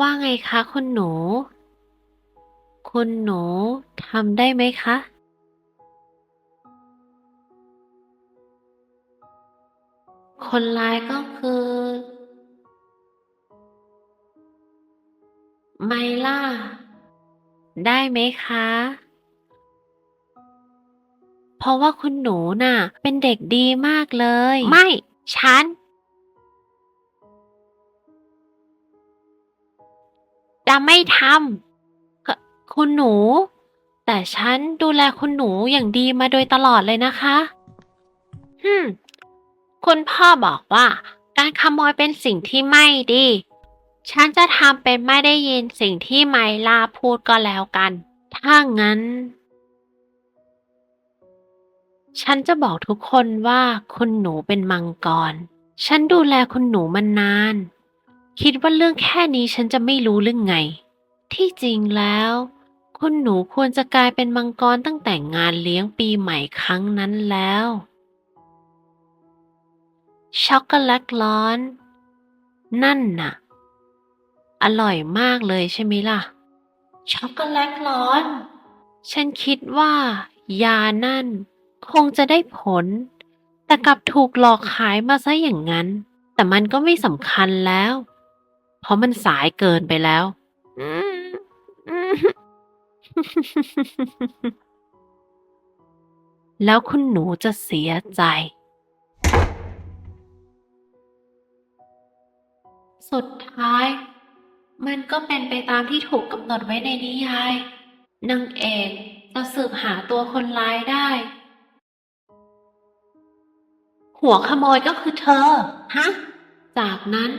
ว่าไงคะคุณหนู คุณหนูทำได้ไหมคะ คนร้ายก็คือ ไมล่าได้ไหมคะ เพราะว่าคุณหนูน่ะ เป็นเด็กดีมากเลย ไม่ ฉัน จะไม่ทำคคุณหนู แต่ฉันดูแลคุณหนูอย่างดีมาโดยตลอดเลยนะคะฮึมคุณพ่อบอกว่า การขโมยเป็นสิ่งที่ไม่ดี ฉันจะทำเป็นไม่ได้ยินสิ่งที่ไมล่าพูดก็แล้วกัน ถ้างั้น ฉันจะบอกทุกคนว่าคุณหนูเป็นมังกร ฉันดูแลคุณหนูมานาน คิดว่าเรื่องแค่นี้ฉันจะไม่รู้เรื่องไง ที่จริงแล้ว คุณหนูควรจะกลายเป็นมังกรตั้งแต่งานเลี้ยงปีใหม่ครั้งนั้นแล้ว ช็อกโกแลตร้อน นั่นน่ะ อร่อยมากเลยใช่ไหมล่ะ ช็อกโกแลตร้อน ฉันคิดว่า ยานั่น คงจะได้ผล แต่กลับถูกหลอกขายมาซะอย่างนั้น แต่มันก็ไม่สำคัญแล้ว เพราะมันสายเกินไปแล้วอืมอืมแล้วคุณหนูจะเสียใจ สุดท้าย มันก็เป็นไปตามที่ถูกกำหนดไว้ในนิยายนางเอกจะสืบหาตัวคนร้ายได้ หัวขโมยก็คือเธอ ฮะ จากนั้น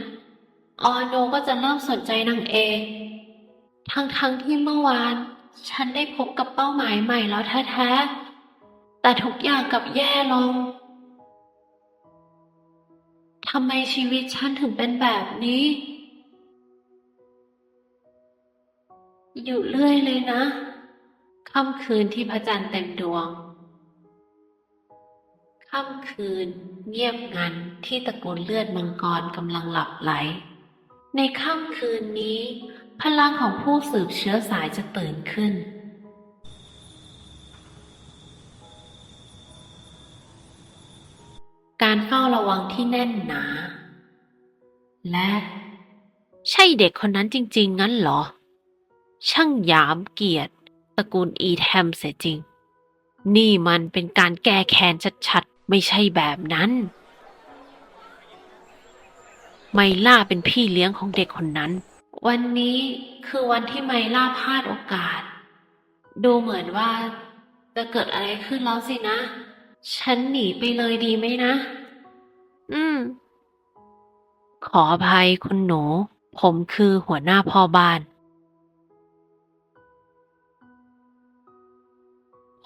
ออโนก็จะเริ่มสนใจนางเอกทั้งๆที่เมื่อวาน ฉันได้พบกับเป้าหมายใหม่แล้วแท้ๆ แต่ทุกอย่างกลับแย่ลงทำไมชีวิตฉันถึงเป็นแบบนี้ อยู่เรื่อยเลยนะ ค่ำคืนที่พระจันทร์เต็มดวง ค่ำคืนเงียบงันที่ตระกูลเลือดมังกรกำลังหลับไหล ในค่ำคืนนี้ พลังของผู้สืบเชื้อสายจะตื่นขึ้นการเฝ้าระวังที่แน่นหนา และ ใช่เด็กคนนั้นจริง ๆ งั้นเหรอ ช่างหยามเกียรติตระกูลอีแทมเสียจริง นี่มันเป็นการแก้แค้นชัดๆ ไม่ใช่แบบนั้น ไมล่าเป็นพี่เลี้ยงของเด็กคนนั้น วันนี้คือวันที่ไมล่าพลาดโอกาส ดูเหมือนว่าจะเกิดอะไรขึ้นแล้วสินะ ฉันหนีไปเลยดีไหมนะ อืม ขออภัยคุณหนู ผมคือหัวหน้าพ่อบ้าน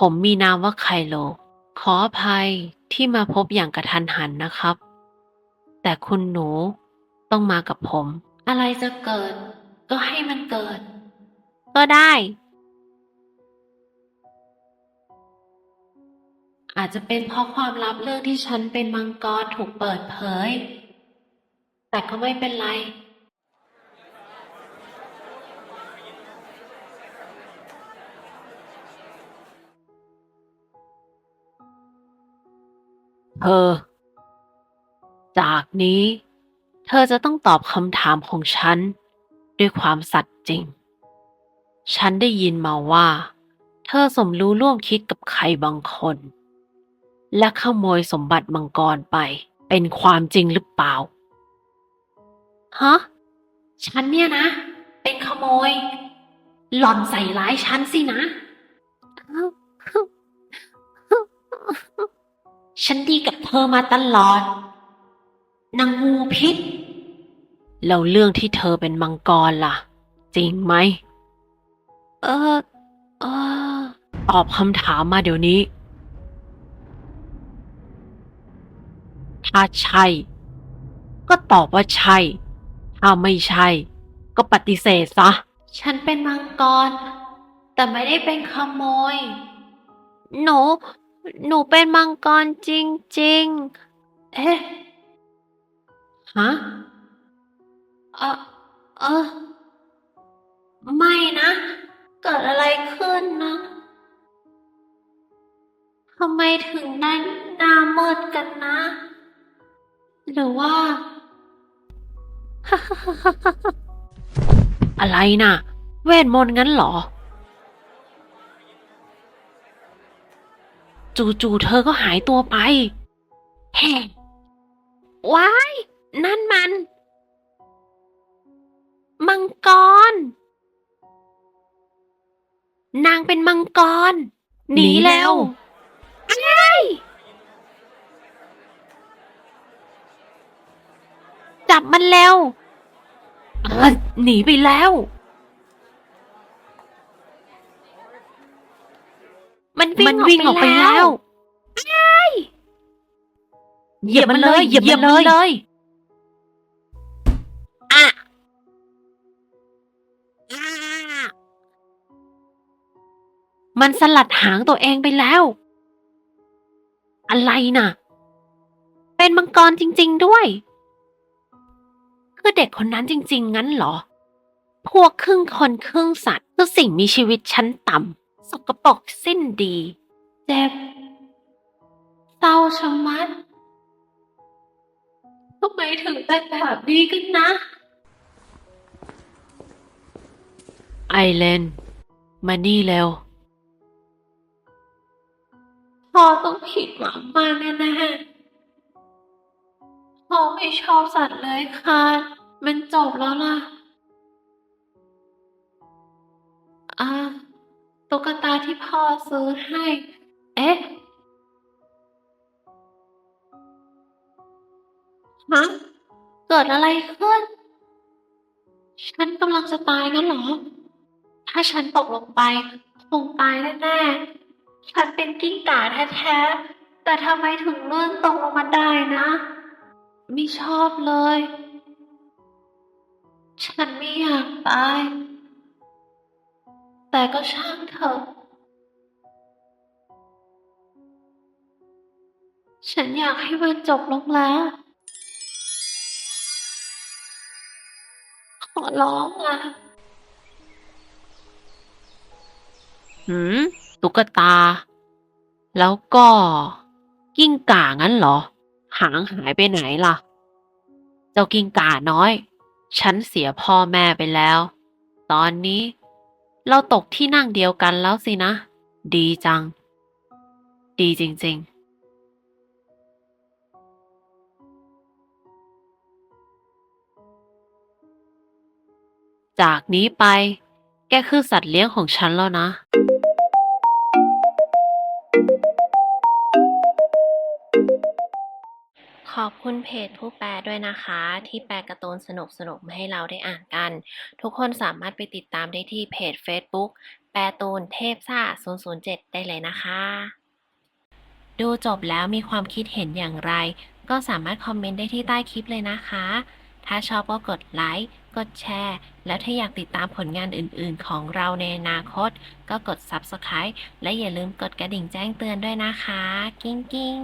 ผมมีนามว่าไคโล ขออภัยที่มาพบอย่างกระทันหันนะครับ แต่คุณหนูต้องมากับผม อะไรจะเกิด ก็ให้มันเกิด ก็ได้ อาจจะเป็นเพราะความลับเรื่องที่ฉันเป็นมังกรถูกเปิดเผย แต่ก็ไม่เป็นไร เธอ จากนี้ เธอจะต้องตอบคำถามของฉัน ด้วยความสัตย์จริง ฉันได้ยินมาว่า เธอสมรู้ร่วมคิดกับใครบางคน และขโมยสมบัติมังกรไป เป็นความจริงหรือเปล่า ฮะ ฉันเนี่ยนะ เป็นขโมย หล่อนใส่ร้ายฉันสินะ ฉันดีกับเธอมาตลอด นางงูพิษ แล้วเรื่องที่เธอเป็นมังกรล่ะ จริงไหม เออ เออ ตอบคำถามมาเดี๋ยวนี้ ถ้าใช่ ก็ตอบว่าใช่ ถ้าไม่ใช่ ก็ปฏิเสธซะ ฉันเป็นมังกร แต่ไม่ได้เป็นขโมย หนู หนูเป็นมังกรจริง ๆ เอ๊ะ ฮะ เออเออ ไม่นะ เกิดอะไรขึ้นนะ ทำไมถึงได้หน้ามืดกันนะ หรือว่า อะไรน่ะ เวทมนต์งั้นเหรอ จู่ๆเธอก็หายตัวไปแฮ่ว้าย นั่นมัน มังกร นางเป็นมังกร หนีแล้วอ้ายจับมันแล้วเออหนีไปแล้ว มันวิ่งมันวิ่งออกไปแล้วอ้ายเหยียบมันเลยเหยียบมันเลยอะอ่ามันสลัดหางตัวเองไปแล้ว อะไรน่ะ เป็นมังกรจริง ๆด้วย คือเด็กคนนั้นจริง ๆ งั้นเหรอ พวกครึ่งคนครึ่งสัตว์คือสิ่งมีชีวิตชั้นต่ำ สกปรกสิ้นดี เจ็บเศร้าชะมัดทำไมถึงเป็นแบบนี้กันนะ ไอเลน มานี่เร็ว พ่อต้องผิดหวังมากแน่ๆพ่อไม่ชอบสัตว์เลยค่ะ มันจบแล้วล่ะ ตุ๊กตาที่พ่อซื้อให้ เอ๊ะ ฮะ เกิดอะไรขึ้น ฉันกำลังจะตายงั้นเหรอ ถ้าฉันตกลงไป คงตายแน่ๆ ฉันเป็นกิ้งก่าแท้ๆ แต่ทำไมถึงเลื่อนตกลงมาได้นะ ไม่ชอบเลย ฉันไม่อยากตาย แต่ก็ช่างเถอะ ฉันอยากให้มันจบลงแล้ว ขอร้องอะ หืม ตุ๊กตา แล้วก็ กิ้งก่างั้นเหรอ หางหายไปไหนล่ะ เจ้ากิ้งก่าน้อย ฉันเสียพ่อแม่ไปแล้ว ตอนนี้ เราตกที่นั่งเดียวกันแล้วสินะ ดีจัง ดีจริง ๆจากนี้ไป แกคือสัตว์เลี้ยงของฉันแล้วนะ ขอบคุณเพจผู้แปลด้วยนะคะ ที่แปลการ์ตูนสนุกๆมาให้เราได้อ่านกัน ทุกคนสามารถไปติดตามได้ที่เพจ Facebook แปลตูนเทพซ่า 007 ได้เลยนะคะ ดูจบแล้วมีความคิดเห็นอย่างไร ก็สามารถคอมเมนต์ได้ที่ใต้คลิปเลยนะคะ ถ้าชอบก็กดไลค์ กดแชร์ แล้วถ้าอยากติดตามผลงานอื่นๆ ของเราในอนาคต ก็กด Subscribe และอย่าลืมกดกระดิ่งแจ้งเตือนด้วยนะคะ กิ้งกิ้ง